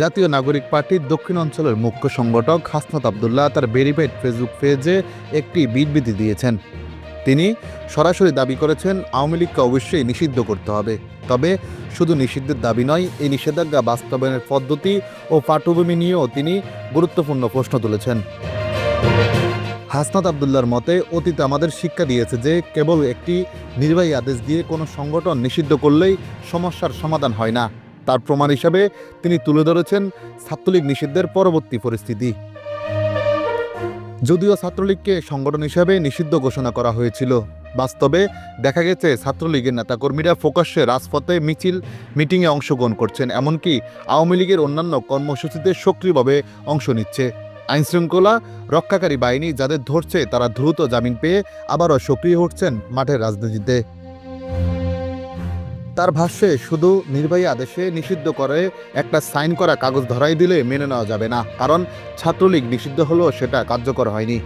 জাতীয় নাগরিক পার্টির দক্ষিণ অঞ্চলের মুখ্য সংগঠক হাসনাত আবদুল্লাহ তার ভেরিফাইড ফেসবুক পেজে একটি বিবৃতি দিয়েছেন। তিনি সরাসরি দাবি করেছেন, আওয়ামী লীগকে অবশ্যই নিষিদ্ধ করতে হবে। তবে শুধু নিষিদ্ধের দাবি নয়, এই নিষেধাজ্ঞা বাস্তবায়নের পদ্ধতি ও পাঠ্যভূমি নিয়েও তিনি গুরুত্বপূর্ণ প্রশ্ন তুলেছেন। হাসনাত আবদুল্লার মতে, অতীত আমাদের শিক্ষা দিয়েছে যে, কেবল একটি নির্বাহী আদেশ দিয়ে কোনো সংগঠন নিষিদ্ধ করলেই সমস্যার সমাধান হয় না। তার প্রমাণ হিসাবে তিনি তুলে ধরেছেন ছাত্রলীগ নিষিদ্ধের পরবর্তী পরিস্থিতি। যদিও ছাত্রলীগকে সংগঠন হিসাবে নিষিদ্ধ ঘোষণা করা হয়েছিল, বাস্তবে দেখা গেছে ছাত্রলীগের নেতাকর্মীরা প্রকাশ্যে রাজপথে মিছিল, মিটিংয়ে অংশগ্রহণ করছেন, এমনকি আওয়ামী লীগের অন্যান্য কর্মসূচিতে সক্রিয়ভাবে অংশ নিচ্ছে। আইনশৃঙ্খলা রক্ষাকারী বাহিনী যাদের ধরছে তারা দ্রুত জামিন পেয়ে আবারও সক্রিয় হচ্ছেন মাঠের রাজনীতিতে। তার ভাষ্যে, শুধু নির্বাহী আদেশে নিষিদ্ধ করে একটা সাইন করা কাগজ ধরাই দিলে মেনে নেওয়া যাবে না। কারণ ছাত্রলীগ নিষিদ্ধ হলেও সেটা কার্যকর হয়নি।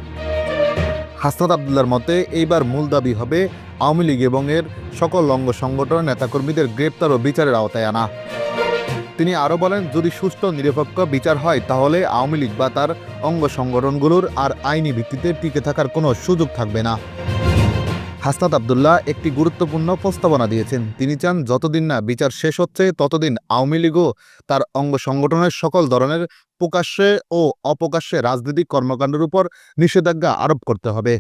হাসনাত আবদুল্লার মতে, এইবার মূল দাবি হবে আওয়ামী লীগ এবং এর সকল অঙ্গ সংগঠন নেতাকর্মীদের গ্রেপ্তার ও বিচারের আওতায় আনা। তিনি আরও বলেন, যদি ও নিরপেক্ষ বিচার হয়, তাহলে আওয়ামী লীগ বা তার অঙ্গ সংগঠনগুলোর আর আইনি ভিত্তিতে টিকে থাকার কোনো সুযোগ থাকবে না। হাসনাত আবদুল্লাহ একটি গুরুত্বপূর্ণ প্রস্তাবনা দিয়েছেন। তিনি চান, যতদিন না বিচার শেষ হচ্ছে, ততদিন আওয়ামী লীগও তার অঙ্গ সংগঠনের সকল ধরনের প্রকাশ্যে ও অপ্রকাশ্যে রাজনৈতিক কর্মকাণ্ডের উপর নিষেধাজ্ঞা আরোপ করতে হবে।